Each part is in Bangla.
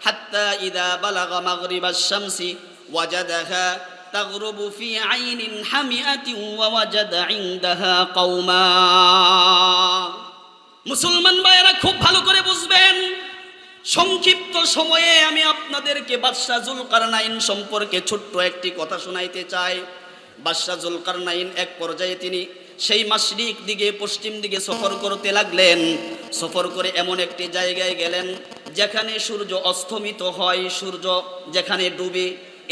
حتى إذا بلغ مغرب الشمس وجدها تغرب في عين حمئة ووجد عندها قوما মুসলমান ভাইয়েরা খুব ভালো করে বুঝবেন সংক্ষিপ্ত সময়ে আমি আপনাদেরকে বাদশাহ জুলকারনাইন সম্পর্কে ছোট্ট একটি কথা শোনাইতে চাই বাদশাহ জুলকারনাইন এক পর্যায়ে তিনি সেই মাসরিক দিকে, পশ্চিম দিকে সফর করতে লাগলেন। সফর করে এমন একটি জায়গায় গেলেন যেখানে সূর্য অস্তমিত হয়। সূর্য যেখানে ডুবে,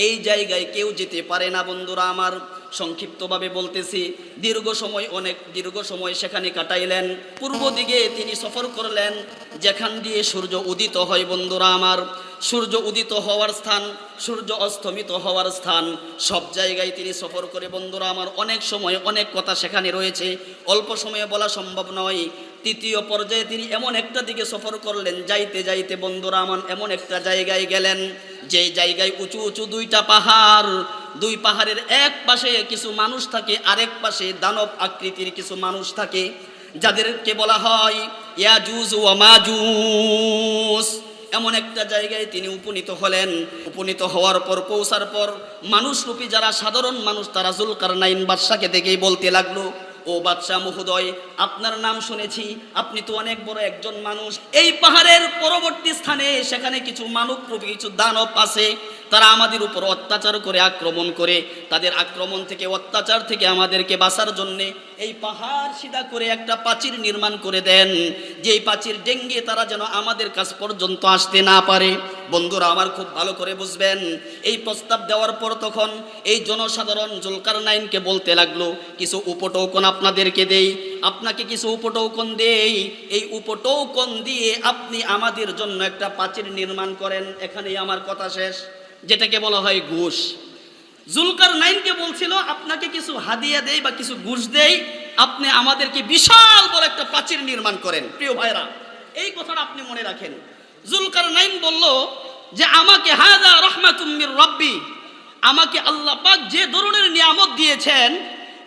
এই জায়গায় কেউ যেতে পারে না বন্ধুরা আমার। সংক্ষিপ্তভাবে বলতেছি, দীর্ঘ সময় অনেক, দীর্ঘ সময় সেখানে কাটাইলেন। পূর্ব দিকে তিনি সফর করলেন, যেখান দিয়ে সূর্য উদিত হয় বন্ধুরা আমার। সূর্য উদিত হওয়ার স্থান, সূর্য অস্তমিত হওয়ার স্থান, সব জায়গায় তিনি সফর করে বন্ধুরা আমার। অনেক সময় অনেক কথা সেখানে রয়েছে, অল্প সময়ে বলা সম্ভব নয়। তৃতীয় পর্যায়ে তিনি এমন একটা দিকে সফর করলেন, যাইতে যাইতে বন্ধুরা আমার এমন একটা জায়গায় গেলেন যেই জায়গায় উঁচু উঁচু দুইটা পাহাড় দুই পাহাড়ের এক পাশে কিছু মানুষ থাকে, আরেক পাশে দানব আকৃতির কিছু মানুষ থাকে, যাদেরকে বলা হয় ইয়াজুজ ও এমন একটা জায়গায় তিনি উপনীত হলেন। উপনীত হওয়ার পর, পৌঁছার পর মানুষ মানুষরূপী যারা সাধারণ মানুষ, তারা জুলকার নাইন বাদশাকে দেখেই বলতে লাগল, ও বাদশাহ মহোদয়, আপনার নাম শুনেছি, আপনি তো অনেক বড় একজন মানুষ। এই পাহাড়ের পরবর্তী স্থানে সেখানে কিছু মানবরূপী, কিছু দানব আছে। তারা আমাদের উপর অত্যাচার করে আক্রমণ করে। তাদের আক্রমণ থেকে, অত্যাচার থেকে আমাদেরকে বাঁচার জন্যে এই পাহাড় সিধা করে একটা প্রাচীর নির্মাণ করে দেন। যে এই প্রাচীর ডেঙ্গে তারা যেন আমাদের কাছ পর্যন্ত আসতে না পারে। বন্ধুরা, আমার খুব ভালো করে বুঝবেন। এই প্রস্তাব দেওয়ার পর তখন এই জনসাধারণ জুলকার নাইনকে বলতে লাগল, কিছু উপটৌকন আপনাদেরকে দেই। আপনাকে কিছু উপটৌকন দেই। এই উপটৌকন দিয়ে আপনি আমাদের জন্য একটা প্রাচীর নির্মাণ করেন। এখানেই আমার কথা শেষ। যেটাকে বলা হয় ঘুষ। জুলকার নাইনকে বলছিল, আপনাকে কিছু হাদিয়া দেই বা কিছু ঘুষ দেই, আপনি আমাদেরকে বিশাল বড় একটা প্রাচীর নির্মাণ করেন, প্রিয় ভাইরা এই কথাটা আপনি মনে রাখেন। জুলকার নাইন বলল যে, আমাকে হাজা রহমাতুম্মির রব্বি, আমাকে আল্লাহ পাক যে ধরনের নিয়ামত দিয়েছেন,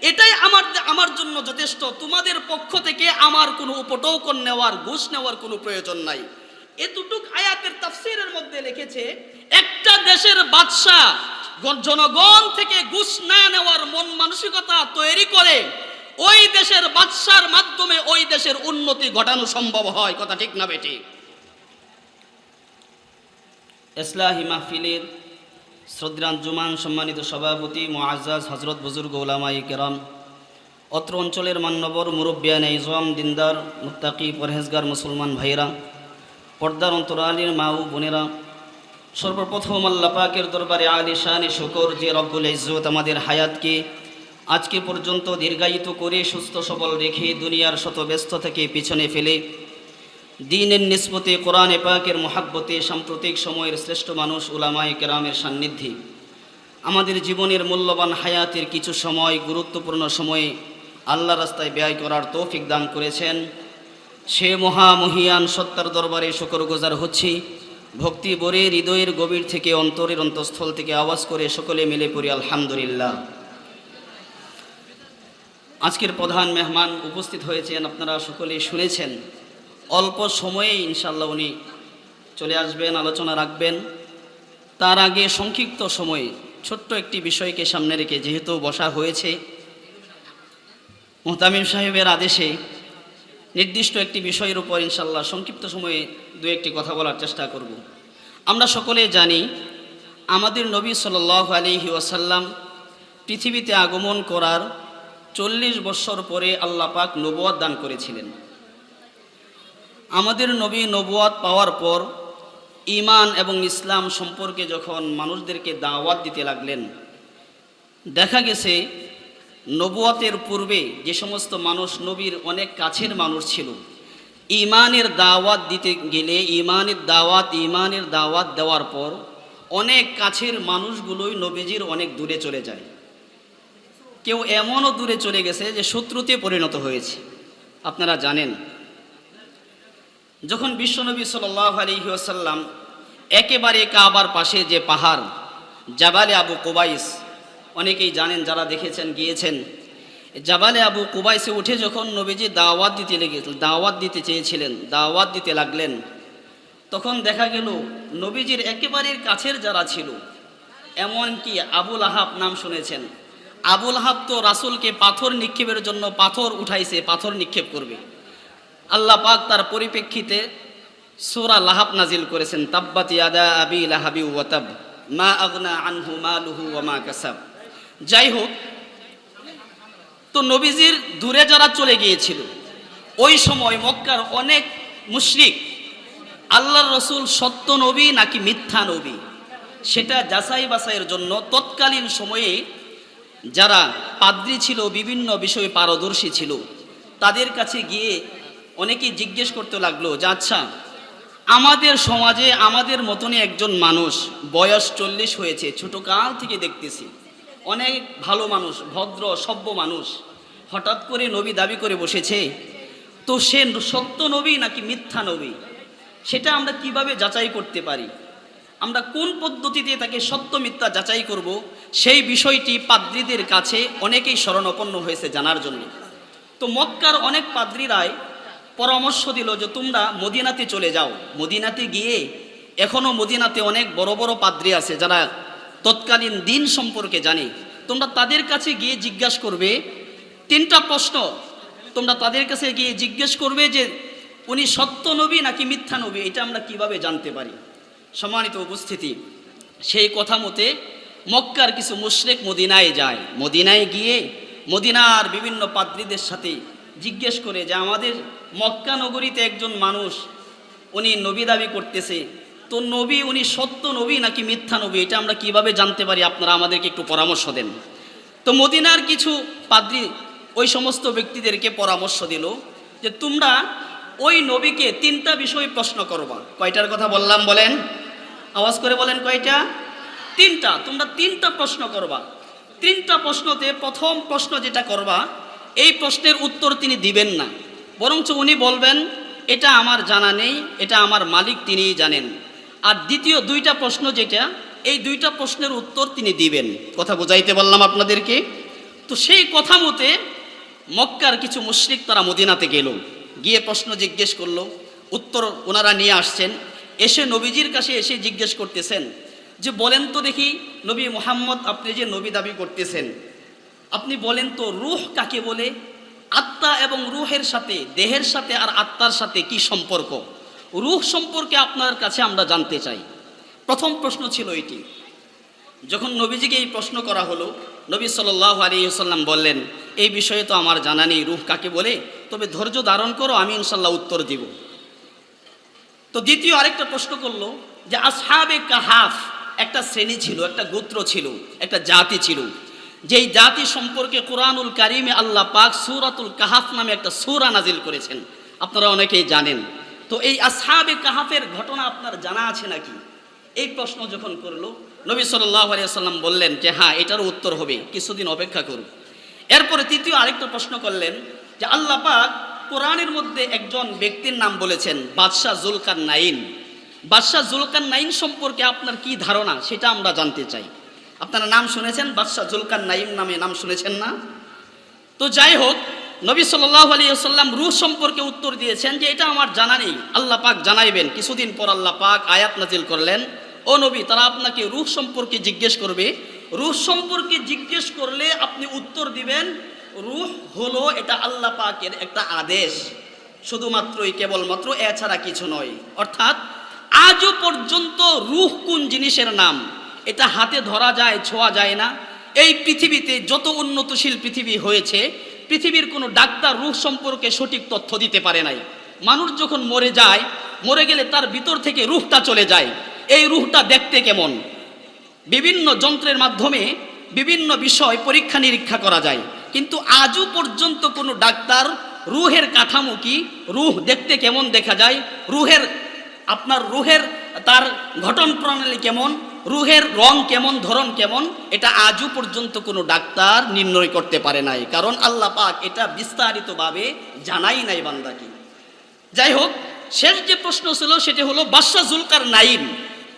এটাই আমার আমার জন্য যথেষ্ট। তোমাদের পক্ষ থেকে আমার কোনো উপটৌকন নেওয়ার, ঘুষ নেওয়ার কোনো প্রয়োজন নাই। এতটুক আয়াতের তাফসিরের মধ্যে লিখেছে একটা দেশের বাদশাহ জনগণ থেকে ঘুষ না নেওয়ার মন মানসিকতা তৈরি করে ওই দেশের বাদশার মাধ্যমে ওই দেশের উন্নতি ঘটানো সম্ভব হয়, কথা ঠিক না বেটি ইসলাহি মাহফিলের শ্রদ্ধাঞ্জুমান সম্মানিত সভাপতি মোয়াজ্জাজ হজরত বুজুর্গ ওলামাই কেরাম, অত্র অঞ্চলের মান্যবর মুরব্বিয়ান ইজম দিনদার, মুত্তাকি পরহেজগার মুসলমান ভাইরা পর্দার অন্তরালীর মা ও বোনেরা সর্বপ্রথম আল্লাহ পাকের দরবারে আলী শানে শুকর, যে রব্বুল ইজ্জত আমাদের হায়াতকে আজকে পর্যন্ত দীর্ঘায়িত করে, সুস্থ, সবল রেখে দুনিয়ার শত ব্যস্ত থেকে পিছনে ফেলে, দিনের নিসবতে কোরআনে পাকের মহাব্বতে সাম্প্রতিক সময়ের শ্রেষ্ঠ মানুষ উলামায়ে কেরামের সান্নিধ্যে, আমাদের জীবনের মূল্যবান হায়াতের কিছু সময়, গুরুত্বপূর্ণ সময়ে আল্লাহ রাস্তায় ব্যয় করার তৌফিক দান করেছেন। সে মহামহিয়ান সত্তার দরবারে শকর গোজার হচ্ছি। ভক্তি বরে হৃদয়ের গভীর থেকে অন্তরের অন্তঃস্থল থেকে আওয়াজ করে সকলে মিলে পড়ি, আলহামদুলিল্লাহ। আজকের প্রধান মেহমান উপস্থিত হয়েছেন, আপনারা সকলে শুনেছেন। অল্প সময়ে ইনশাল্লাহ উনি চলে আসবেন, আলোচনা রাখবেন। তার আগে সংক্ষিপ্ত সময়ে ছোট্ট একটি বিষয়কে সামনে রেখে, যেহেতু বসা হয়েছে, মোহতামিম সাহেবের আদেশে নির্দিষ্ট একটি বিষয়ের উপর ইনশাল্লাহ সংক্ষিপ্ত সময়ে দু একটি কথা বলার চেষ্টা করব। আমরা সকলে জানি, আমাদের নবী সাল আলিহি ওয়াসাল্লাম পৃথিবীতে আগমন করার চল্লিশ বৎসর পরে আল্লাহ পাক নবুয়াদ দান করেছিলেন। আমাদের নবী নবুয়াদ পাওয়ার পর ইমান এবং ইসলাম সম্পর্কে যখন মানুষদেরকে দাওয়াত দিতে লাগলেন, দেখা গেছে নবুয়াতের পূর্বে যে সমস্ত মানুষ নবীর অনেক কাছের মানুষ ছিল ইমানের দাওয়াত দিতে গেলে ইমানের দাওয়াত ইমানের দাওয়াত দেওয়ার পর অনেক কাছের মানুষগুলোই নবীজির অনেক দূরে চলে যায়। কেউ এমনও দূরে চলে গেছে যে শত্রুতে পরিণত হয়েছে। আপনারা জানেন, যখন বিশ্বনবী সাল্লাহ আলহি আসাল্লাম একেবারে কাবার পাশে যে পাহাড়, জাবালে আবু কুবাইস অনেকেই জানেন, যারা দেখেছেন, গিয়েছেন। জাবালে আবু কুবাইসে উঠে যখন নবীজি দাওয়াত দিতে লেগেছিলেন দাওয়াত দিতে চেয়েছিলেন, দাওয়াত দিতে লাগলেন, তখন দেখা গেল নবীজির একেবারের কাছের যারা ছিল, এমনকি আবুল আহাব নাম শুনেছেন। আবুল আহাব তো রাসুলকে পাথর নিক্ষেপের জন্য পাথর উঠাইছে, পাথর নিক্ষেপ করবে। আল্লাহ পাক তার পরিপ্রেক্ষিতে সূরা লাহাব নাজিল করেছেন, তাব্বাত ইয়াদা আবি লাহাবি ওয়াতাব মা আগনা আনহু মালুহু ওয়া মা কাসাব। যাই হোক তো নবীজির দূরে যারা চলে গিয়েছিল, ওই সময় মক্কার অনেক মুশরিক, আল্লাহর রসুল সত্য নবী নাকি মিথ্যা নবী, সেটা যাচাই বাছাইয়ের জন্য তৎকালীন সময়ে যারা পাদ্রী ছিল, বিভিন্ন বিষয়ে পারদর্শী ছিল, তাদের কাছে গিয়ে অনেকেই জিজ্ঞেস করতে লাগল যে আচ্ছা আমাদের সমাজে, আমাদের মতনই একজন মানুষ, বয়স চল্লিশ হয়েছে ছোট কাল থেকে দেখতেছি অনেক ভালো মানুষ, ভদ্র, সভ্য মানুষ। হঠাৎ করে নবী দাবি করে বসেছে, তো সে সত্য নবী নাকি মিথ্যা নবী? সেটা আমরা কীভাবে যাচাই করতে পারি? আমরা কোন পদ্ধতিতে তাকে সত্য, মিথ্যা যাচাই করব? সেই বিষয়টি পাদ্রীদের কাছে অনেকেই শরণাপন্ন হয়েছে জানার জন্য। তো মক্কার অনেক পাদ্রীরাই পরামর্শ দিল যে তোমরা মদিনাতে চলে যাও। মদিনাতে গিয়ে এখনও মদিনাতে অনেক বড় বড় পাদ্রী আছে যারা তৎকালীন দিন সম্পর্কে জানে। তোমরা তাদের কাছে গিয়ে জিজ্ঞাসা করবে, তিনটা প্রশ্ন। তোমরা তাদের কাছে গিয়ে জিজ্ঞেস করবে যে, উনি সত্য নবী নাকি মিথ্যা নবী? এটা আমরা কীভাবে জানতে পারি? সম্মানিত উপস্থিতি, সেই কথা মতে মক্কার কিছু মুশরেক মদিনায় যায়। মদিনায় গিয়ে মদিনার বিভিন্ন পাদ্রীদের সাথে জিজ্ঞেস করে যে, আমাদের মক্কা নগরীতে একজন মানুষ, উনি নবী দাবি করতেছে তো নবী, উনি সত্য নবী নাকি মিথ্যা নবী? এটা আমরা কীভাবে জানতে পারি? আপনারা আমাদেরকে একটু পরামর্শ দেন। তো মদিনার কিছু পাদ্রী ওই সমস্ত ব্যক্তিদেরকে পরামর্শ দিল যে, তোমরা ওই নবীকে তিনটা বিষয় প্রশ্ন করবা। কয়টার কথা বললাম বলেন? আওয়াজ করে বলেন কয়টা? তিনটা। তোমরা তিনটা প্রশ্ন করবা। তিনটা প্রশ্নতে প্রথম প্রশ্ন যেটা করবা, এই প্রশ্নের উত্তর তিনি দিবেন না। বরঞ্চ উনি বলবেন, এটা আমার জানা নেই, এটা আমার মালিক তিনিই জানেন। আর দ্বিতীয় দুইটা প্রশ্ন যেটা, এই দুইটা প্রশ্নের উত্তর তিনি দিবেন। কথা বোঝাইতে বললাম আপনাদেরকে। তো সেই কথা মতে মক্কার কিছু মুশরিক তারা মদিনাতে গেল। গিয়ে প্রশ্ন জিজ্ঞেস করল। উত্তর ওনারা নিয়ে আসছেন। এসে নবীজির কাছে এসে জিজ্ঞেস করতেছেন যে, বলেন তো দেখি নবী মোহাম্মদ, আপনি যে নবী দাবি করতেছেন, আপনি বলেন তো রুহ কাকে বলে? আত্মা এবং রুহের সাথে, দেহের সাথে আর আত্মার সাথে কি সম্পর্ক? রুহ সম্পর্কে আপনার কাছে আমরা জানতে চাই। প্রথম প্রশ্ন ছিল এটি। যখন নবীজিকে এই প্রশ্ন করা হলো, নবী সাল্লাহ আলিয়াল্লাম বললেন, এই বিষয়ে তো আমার জানা নেই, রুহ কাকে বলে? তবে ধৈর্য ধারণ করো, আমি ইনশাল্লাহ উত্তর দিব। তো দ্বিতীয় আরেকটা প্রশ্ন করল যে, আসহাবে কাহাফ একটা শ্রেণি ছিল, একটা গোত্র ছিল, একটা জাতি ছিল, যেই জাতি সম্পর্কে কোরআনুল কারিমে আল্লাহ পাক সুরাতুল কাহাফ নামে একটা সুরা নাজিল করেছেন। আপনারা অনেকেই জানেন। তো এই আসহাবে কাহাফের ঘটনা আপনার জানা আছে নাকি? এই প্রশ্ন যখন করল, নবী সাল্লাহ আলিয়াল্লাম বললেন যে হ্যাঁ এটারও উত্তর হবে। কিছুদিন অপেক্ষা করুন। এরপরে তৃতীয় আরেকটা প্রশ্ন করলেন যে, আল্লাহ পাক কোরআনের মধ্যে একজন ব্যক্তির নাম বলেছেন, বাদশাহ জুলকার নাইন বাদশাহ জুলকার নাইন সম্পর্কে আপনার কি ধারণা, সেটা আমরা জানতে চাই। আপনারা নাম শুনেছেন? বাদশাহ জুলকার নাইম নামে নাম শুনেছেন না? তো যাই হোক নবী সাল্লাহ আলিয়াল্লাম রুহ সম্পর্কে উত্তর দিয়েছেন যে এটা আমার জানা নেই। আল্লাহ পাক জানাইবেন। কিছুদিন পর আল্লাহ পাক আয়াত নাজিল করলেন। ও নবী, তারা আপনাকে রুহ সম্পর্কে জিজ্ঞেস করবে। রুহ সম্পর্কে জিজ্ঞেস করলে আপনি উত্তর দিবেন, রুহ হলো এটা আল্লাহ পাকের একটা আদেশ। শুধুমাত্রই কেবলমাত্র, এছাড়া কিছু নয়। অর্থাৎ, আজও পর্যন্ত রুহ কোন জিনিসের নাম? এটা হাতে ধরা যায়, ছোঁয়া যায় না। এই পৃথিবীতে যত উন্নতশীল পৃথিবী হয়েছে পৃথিবীর কোনো ডাক্তার রুহ সম্পর্কে সঠিক তথ্য দিতে পারে নাই। মানুষ যখন মরে যায়, মরে গেলে তার ভিতর থেকে রুহটা চলে যায়। এই রুহটা দেখতে কেমন? বিভিন্ন যন্ত্রের মাধ্যমে বিভিন্ন বিষয় পরীক্ষা নিরীক্ষা করা যায়। কিন্তু আজও পর্যন্ত কোনো ডাক্তার রুহের কাঠামো কি? রুহ দেখতে কেমন দেখা যায়? রুহের, আপনার রুহের তার গঠন প্রণালী কেমন? রুহের রং কেমন, ধরন কেমন, এটা আজও পর্যন্ত কোনো ডাক্তার নির্ণয় করতে পারে নাই। কারণ আল্লাহ পাক এটা বিস্তারিতভাবে জানাই নাই বান্দাকে। যাই হোক, শেষ যে প্রশ্ন ছিল সেটি হলো বাদশাহ জুলকার নাইম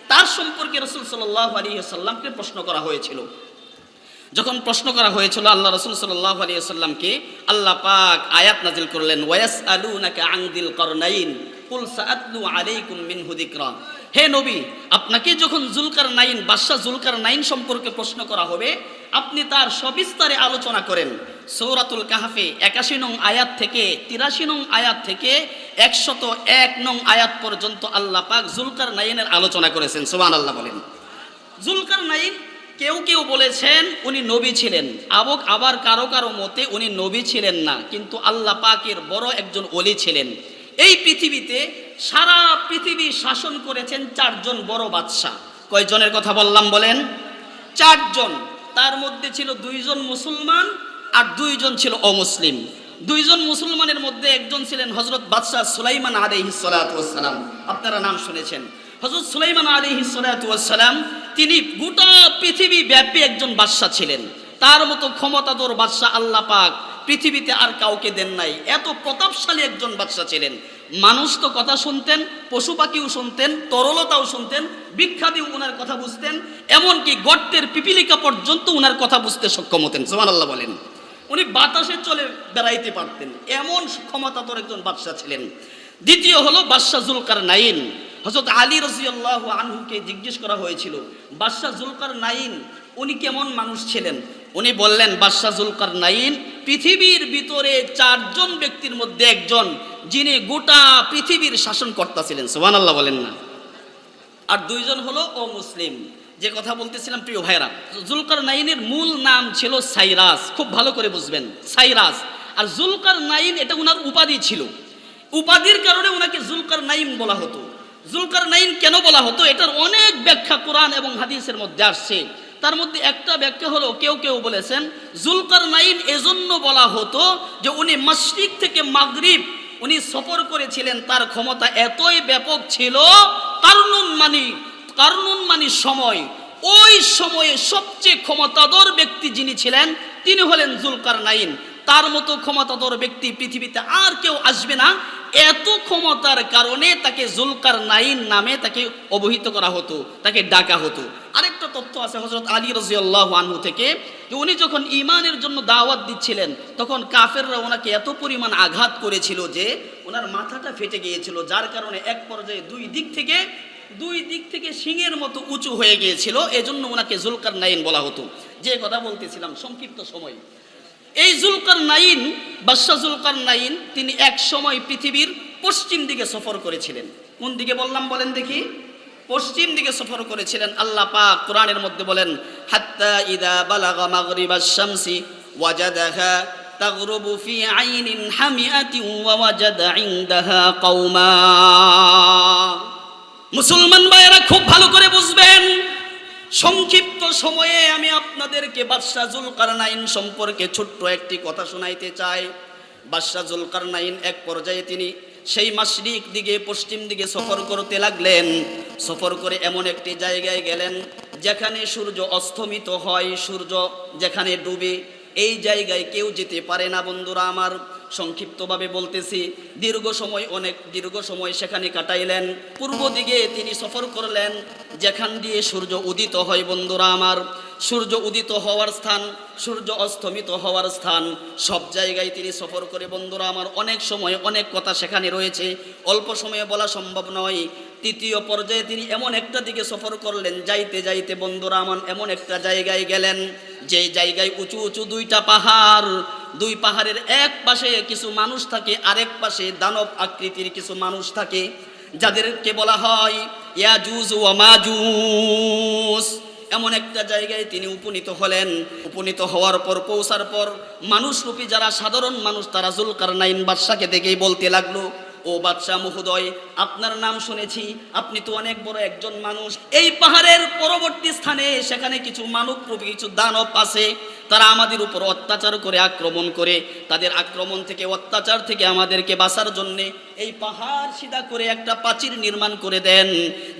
তার সম্পর্কে রসুল সাল্লাহ আলী প্রশ্ন করা হয়েছিল। যখন প্রশ্ন করা হয়েছিল, আল্লাহ রসুল সাল্লাহ আলী সাল্লামকে আল্লাহ পাক আয়াত নাজিল করলেন ওয়াস আলু নাকি আংদিল করনাইন, কুল সাআতলু আলাইকুম মিনহু যিকরা। হে নবী, আপনাকে যখন জুলকার নাইন বাদশাহ জুলকার নাইন সম্পর্কে প্রশ্ন করা হবে, আপনি তার সবিস্তারে আলোচনা করেন। সৌরাতুল কাহাফে একাশি নং আয়াত থেকে তিরাশি নং আয়াত থেকে একশত এক নং আয়াত পর্যন্ত আল্লাহ পাক জুলকার নাইনের আলোচনা করেছেন। সোমান আল্লাহ বলেন। জুলকার নাইন কেউ কেউ বলেছেন উনি নবী ছিলেন। আবক আবার কারও কারও মতে উনি নবী ছিলেন না, কিন্তু আল্লাহ পাকের বড় একজন অলি ছিলেন। এই পৃথিবীতে সারা পৃথিবী শাসন করেছেন চারজন বড় বাদশাহ। কয়জনের কথা বললাম বলেন? চারজন। তার মধ্যে ছিল দুইজন মুসলমান আর দুইজন ছিল অমুসলিম। দুইজন মুসলমানের মধ্যে একজন ছিলেন হজরত বাদশাহ সুলাইমান আলাইহি সালাম আপনারা নাম শুনেছেন। হজরত সুলাইমান আলাইহি সালাম তিনি গোটা পৃথিবী ব্যাপী একজন বাদশাহ ছিলেন। তার মতো ক্ষমতাধর বাদশাহ আল্লাহ পাক পৃথিবীতে আর কাউকে দেন নাই। এত প্রতাপশালী একজন বাদশাহ ছিলেন। মানুষ তো কথা শুনতেন, পশু পাখিও শুনতেন, তরলতাও শুনতেন বিখ্যাতিও ওনার কথা বুঝতেন, এমনকি গর্তের পিপিলিকা পর্যন্ত ওনার কথা বুঝতে সক্ষম হতেন সোমান আল্লাহ বলেন। উনি বাতাসে চলে বেড়াইতে পারতেন, এমন ক্ষমতাধর একজন বাদশাহ ছিলেন। দ্বিতীয় হলো বাদশাহ জুলকার নাইন হজরত আলী রজিয়াল্লাহ আনহুকে জিজ্ঞেস করা হয়েছিল বাদশাহ জুলকার নাইন উনি কেমন মানুষ ছিলেন? উনি বললেন, বাদশাহ জুলকার নাইন পৃথিবীর ভিতরে চারজন ব্যক্তির মধ্যে একজন, যিনি গোটা পৃথিবীর শাসনকর্তা ছিলেন। সোহান আল্লাহ বলেন না। আর দুইজন হলো ও মুসলিম। যে কথা বলতেছিলাম, প্রিয় ভাইরা জুলকার নাইনের মূল নাম ছিল সাইরাস। খুব ভালো করে বুঝবেন, সাইরাস। আর জুলকার নাইন এটা ওনার উপাধি ছিল। উপাধির কারণে ওনাকে জুলকার নাইন বলা হতো। জুলকার নাইন কেন বলা হতো? এটার অনেক ব্যাখ্যা কোরআন এবং হাদিসের মধ্যে আসছে। তার মধ্যে একটা ব্যাখ্যা হলো কেউ কেউ বলেছেন জুলকার নাইন এজন্য বলা হতো যে উনি মশরিক থেকে মাগরিব উনি সফর করেছিলেন, তার ক্ষমতা এতই ব্যাপক ছিল, কারনুন মানি কারনুন মানি সময়, ওই সময়ে সবচেয়ে ক্ষমতাধর ব্যক্তি যিনি ছিলেন, তিনি হলেন জুলকার নাইন তার মতো ক্ষমতাধর ব্যক্তি পৃথিবীতে আর কেউ আসবে না। এত ক্ষমতার কারণে তাকে জুলকার নাইন নামে তাকে অবহিত করা হতো, তাকে ডাকা হতো। আরেকটা তথ্য আছে হজরত আলী রাজিয়াল্লাহ আনহু থেকে যে উনি যখন ইমানের জন্য দাওয়াত দিচ্ছিলেন, তখন কাফেররা ওনাকে এত পরিমাণ আঘাত করেছিল যে ওনার মাথাটা ফেটে গিয়েছিল, যার কারণে এক পর্যায়ে দুই দিক থেকে, দুই দিক থেকে সিংহের মতো উঁচু হয়ে গিয়েছিল। এজন্য ওনাকে জুলকার নাইন বলা হতো। যে কথা বলতেছিলাম, সংক্ষিপ্ত সময়। এই জুলকার নাইন বাদশাহ জুলকার নাইন তিনি এক সময় পৃথিবীর পশ্চিম দিকে সফর করেছিলেন। কোন দিকে বললাম বলেন দেখি? পশ্চিম দিকে সফর করেছিলেন আল্লাহ পাক কোরআনের মধ্যে বলেন, হাত্তা ইদা বালাগা মাগরিবাশ শামসি ওয়াজাদাহা তাগরুবু ফি আইনিন হামিয়াতিন ওয়া ওয়াজাদা ইনদাহা কওমা। মুসলমান ভাইয়েরা, খুব ভালো করে বুঝবেন, সংক্ষিপ্ত সময়ে আমি আপনাদেরকে বাদশাহ জুলকারনাইন সম্পর্কে ছোট্ট একটি কথা শোনাইতে চাই। বাদশাহ জুলকারনাইন এক পর্যায়ে তিনি সেই মাসরিক দিকে, পশ্চিম দিকে সফর করতে লাগলেন। সফর করে এমন একটি জায়গায় গেলেন যেখানে সূর্য অস্তমিত হয়। সূর্য যেখানে ডুবে, এই জায়গায় কেউ যেতে পারে না বন্ধুরা আমার। সংক্ষিপ্তভাবে বলতেছি, দীর্ঘ সময় অনেক, দীর্ঘ সময় সেখানে কাটাইলেন। পূর্ব দিকে তিনি সফর করলেন, যেখান দিয়ে সূর্য উদিত হয় বন্ধুরা আমার। সূর্য উদিত হওয়ার স্থান, সূর্য অস্তমিত হওয়ার স্থান, সব জায়গায় তিনি সফর করে বন্ধুরা আমার। অনেক সময় অনেক কথা সেখানে রয়েছে, অল্প সময়ে বলা সম্ভব নয়। তৃতীয় পর্যায়ে তিনি এমন একটা দিকে সফর করলেন, যাইতে যাইতে বন্ধুরা আমার এমন একটা জায়গায় গেলেন, যে জায়গায় উঁচু উঁচু দুইটা পাহাড় দুই পাহাড়ের এক পাশে কিছু মানুষ থাকে, আরেক পাশে দানব আকৃতির কিছু মানুষ থাকে, যাদেরকে বলা হয় ইয়াজুজ ও এমন একটা জায়গায় তিনি উপনীত হলেন। উপনীত হওয়ার পর, পৌঁছার পর মানুষ মানুষরূপী যারা সাধারণ মানুষ, তারা জুলকার নাইন বাদশাকে দেখেই বলতে লাগল, ও বাদশাহ মহোদয়, আপনার নাম শুনেছি, আপনি তো অনেক বড় একজন মানুষ। এই পাহাড়ের পরবর্তী স্থানে সেখানে কিছু মানব কিছু দানব আছে তারা আমাদের উপর অত্যাচার করে, আক্রমণ করে, তাদের আক্রমণ থেকে, অত্যাচার থেকে আমাদেরকে বাঁচার জন্যে এই পাহাড় সিধা করে একটা প্রাচীর নির্মাণ করে দেন।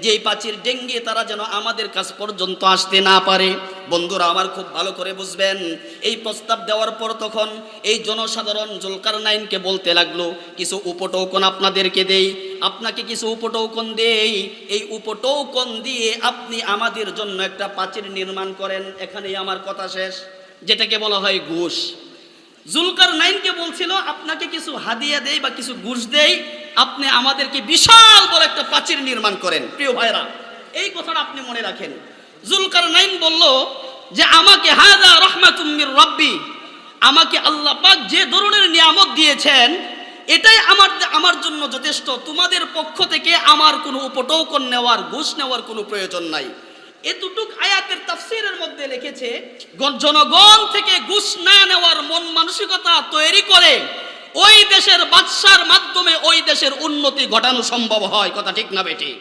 যে প্রাচীর ডেঙ্গে তারা যেন আমাদের কাছ পর্যন্ত আসতে না পারে। বন্ধুরা, আমার খুব ভালো করে বুঝবেন। এই প্রস্তাব দেওয়ার পর তখন এই জনসাধারণ জুলকার নাইনকে বলতে লাগল, কিছু উপটৌকন আপনাদেরকে দেই। আপনাকে কিছু উপটৌকন দেই। এই উপটৌকন দিয়ে আপনি আমাদের জন্য একটা প্রাচীর নির্মাণ করেন। এখানেই আমার কথা শেষ। যেটাকে বলা হয় ঘুষ। জুলকার নাইনকে বলছিল, আপনাকে কিছু হাদিয়া দেই বা কিছু ঘুষ দেই, আপনি আমাদেরকে বিশাল বড় একটা প্রাচীর নির্মাণ করেন, প্রিয় ভাইরা এই কথাটা আপনি মনে রাখেন। জুলকার নাইন বলল যে, আমাকে হাজা রহমাতুম্মির রব্বি, আমাকে আল্লাহ পাক যে ধরনের নিয়ামত দিয়েছেন, এটাই আমার আমার জন্য যথেষ্ট। তোমাদের পক্ষ থেকে আমার কোনো উপটৌকন নেওয়ার, ঘুষ নেওয়ার কোনো প্রয়োজন নাই। এতটুক আয়াতের তাফসিরের মধ্যে লিখেছে জনগণ থেকে ঘুষ না নেওয়ার মন মানসিকতা তৈরি করে ওই দেশের বাদশার মাধ্যমে ওই দেশের উন্নতি ঘটানো সম্ভব হয়। কথা ঠিক না বেঠিক